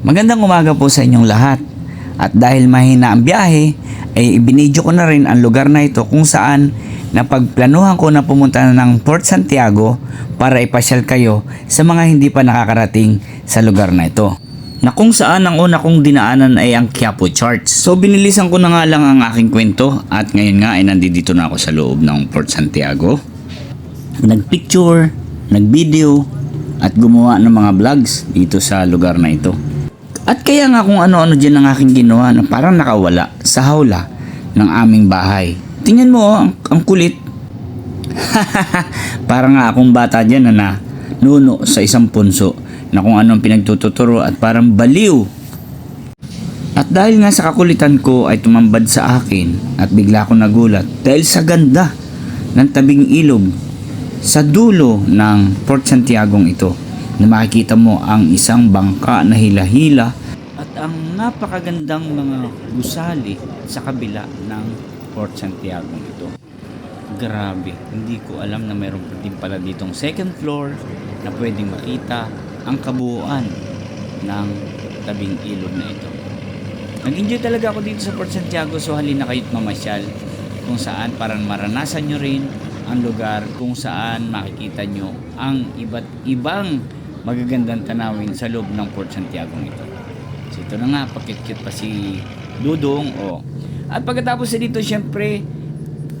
Magandang umaga po sa inyong lahat. At dahil mahina ang biyahe, ay ibinidyo ko na rin ang lugar na ito kung saan napagplanuhan ko na pumunta ng Port Santiago para ipasyal kayo sa mga hindi pa nakakarating sa lugar na ito. Na kung saan ang una kong dinaanan ay ang Quiapo Charts. So binilisan ko na nga lang ang aking kwento at ngayon nga ay nandito na ako sa loob ng Port Santiago. Nagpicture, nagvideo at gumawa ng mga vlogs dito sa lugar na ito. At kaya nga kung ano-ano dyan ang aking ginawa na parang nakawala sa hawla ng aming bahay. Tingnan mo, oh, ang, ang kulit. parang nga akong bata dyan na nuno sa isang punso na kung anong pinagtututuro at parang baliw. At dahil nga sa kakulitan ko ay tumambad sa akin at bigla akong nagulat dahil sa ganda ng tabing ilog sa dulo ng Port Santiago ito na makikita mo ang isang bangka na hila-hila ang napakagandang mga gusali sa kabila ng Port Santiago ito. Grabe, hindi ko alam na mayroon din pala ditong second floor na pwedeng makita ang kabuuan ng tabing ilog na ito. Nag-enjoy talaga ako dito sa Port Santiago so halina kayo't mamasyal kung saan parang maranasan nyo rin ang lugar kung saan makikita nyo ang iba't ibang magagandang tanawin sa loob ng Port Santiago ito. Ito na nga, pakit-cute pa si Dudong. Oh. At pagkatapos na dito, syempre,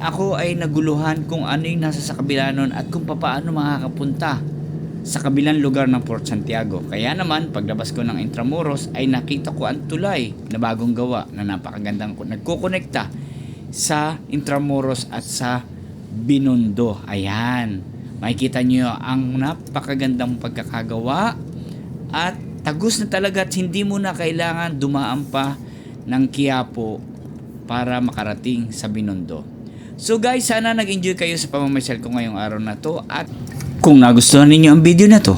ako ay naguluhan kung ano yung nasa sa kabila nun at kung paano makakapunta sa kabilang lugar ng Port Santiago. Kaya naman, paglabas ko ng Intramuros ay nakita ko ang tulay na bagong gawa na napakagandang ko. Nagkukonekta sa Intramuros at sa Binondo. Ayan. Makikita nyo ang napakagandang pagkakagawa at tagus na talaga at hindi mo na kailangan dumaan pa ng Quiapo para makarating sa Binondo. So guys, sana nag-enjoy kayo sa pamamasyal ko ngayong araw na to at kung nagustuhan ninyo ang video na to,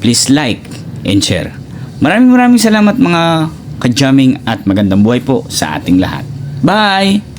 please like and share. Maraming maraming salamat mga kajaming at magandang buhay po sa ating lahat. Bye!